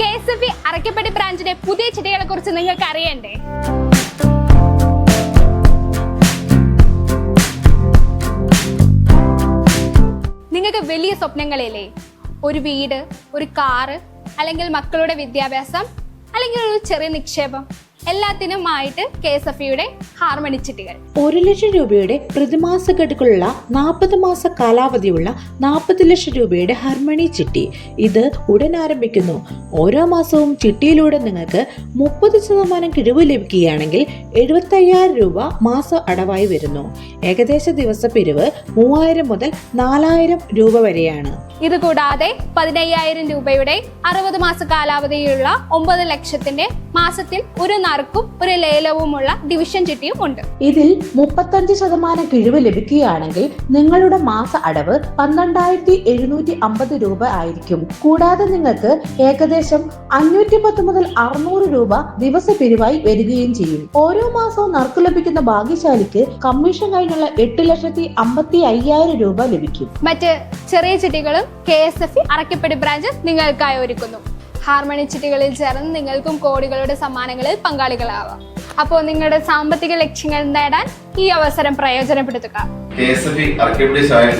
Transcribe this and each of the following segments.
K S F Arakkappadi ബ്രാഞ്ചിന്റെ പുതിയ ചിട്ടകളെ കുറിച്ച് നിങ്ങൾക്ക് അറിയണ്ടേ? നിങ്ങൾക്ക് വലിയ സ്വപ്നങ്ങളില്ലേ? ഒരു വീട് ഒരു കാറ് അല്ലെങ്കിൽ മക്കളുടെ വിദ്യാഭ്യാസം അല്ലെങ്കിൽ ഒരു ചെറിയ നിക്ഷേപം? എല്ലാത്തിനുമായിട്ട് കെ എസ് എഫ് യുടെ ഹാർമണി ചിട്ടികൾ. ഒരു ലക്ഷം രൂപയുടെ പ്രതിമാസ ഗഡുക്കളുള്ള നാൽപ്പത് മാസ കാലാവധിയുള്ള നാൽപ്പത് ലക്ഷം രൂപയുടെ ഹാർമണി ചിട്ടി ഇത് ഉടൻ ആരംഭിക്കുന്നു. ഓരോ മാസവും ചിട്ടിയിലൂടെ നിങ്ങൾക്ക് മുപ്പത് ശതമാനം കിഴിവ് ലഭിക്കുകയാണെങ്കിൽ എഴുപത്തയ്യായിരം രൂപ മാസ അടവായി വരുന്നു. ഏകദേശ ദിവസ പിരിവ് മൂവായിരം മുതൽ നാലായിരം രൂപ വരെയാണ്. ഇത് കൂടാതെ പതിനയ്യായിരം രൂപയുടെ അറുപത് മാസ കാലാവധിയുള്ള ഒമ്പത് ലക്ഷത്തിന്റെ മാസത്തിൽ ഒരു നറുക്കും ഒരു ലേലവുമുള്ള ഡിവിഷൻ ചിട്ടിയും ഉണ്ട് ഇതിൽ മുപ്പത്തഞ്ച് ശതമാനം കിഴിവ് ലഭിക്കുകയാണെങ്കിൽ നിങ്ങളുടെ മാസ അടവ് പന്ത്രണ്ടായിരത്തി എഴുന്നൂറ്റി അമ്പത് രൂപ ആയിരിക്കും. കൂടാതെ നിങ്ങൾക്ക് ഏകദേശം അഞ്ഞൂറ്റി പത്ത് മുതൽ അറുന്നൂറ് രൂപ ദിവസ പിരിവായി വരികയും ചെയ്യും. ഓരോ മാസവും നറുക്ക് ലഭിക്കുന്ന ഭാഗ്യശാലിക്ക് കമ്മീഷൻ കഴിഞ്ഞുള്ള എട്ട് ലക്ഷത്തി അമ്പത്തി അയ്യായിരം രൂപ ലഭിക്കും. മറ്റ് ചെറിയ ചിട്ടികളും K S F Arakkappady branch നിങ്ങൾക്കായി ഒരുക്കുന്നു. ഹാർമണി ചിട്ടികളിൽ ചേർന്ന് നിങ്ങൾക്കും കോടികളുടെ സമ്മാനങ്ങളിൽ പങ്കാളികളാവാം. അപ്പോൾ നിങ്ങളുടെ സാമ്പത്തിക ലക്ഷ്യങ്ങൾ നേടാൻ ഈ അവസരം പ്രയോജനപ്പെടുത്തുക.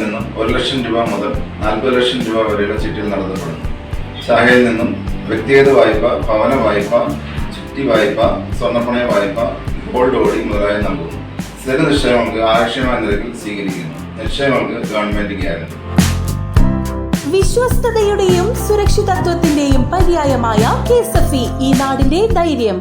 നിന്നും ഒരു ലക്ഷം രൂപ മുതൽ നാൽപ്പത് ലക്ഷം രൂപ വരെയുള്ള ചിട്ടികൾ നടത്തപ്പെടുന്നു. ശാഖയിൽ നിന്നും വ്യക്തിഗത വായ്പ ഭവന വായ്പ ചിട്ടി വായ്പ സ്വർണപ്പണയ വായ്പ ഗോൾഡ് ഓടി മുതലായ നൽകുന്നു. സ്ഥിര നിക്ഷേപങ്ങൾക്ക് ആവശ്യമായ നിരക്കിൽ സ്വീകരിക്കുന്നു. നിക്ഷേപങ്ങൾക്ക് ഗവൺമെന്റ് ഗ്യാരണ്ടി. വിശ്വസ്തതയുടെയും സുരക്ഷിതത്വത്തിന്റെയും പര്യായമായ കെ സഫി ഈ നാടിന്റെ ധൈര്യം.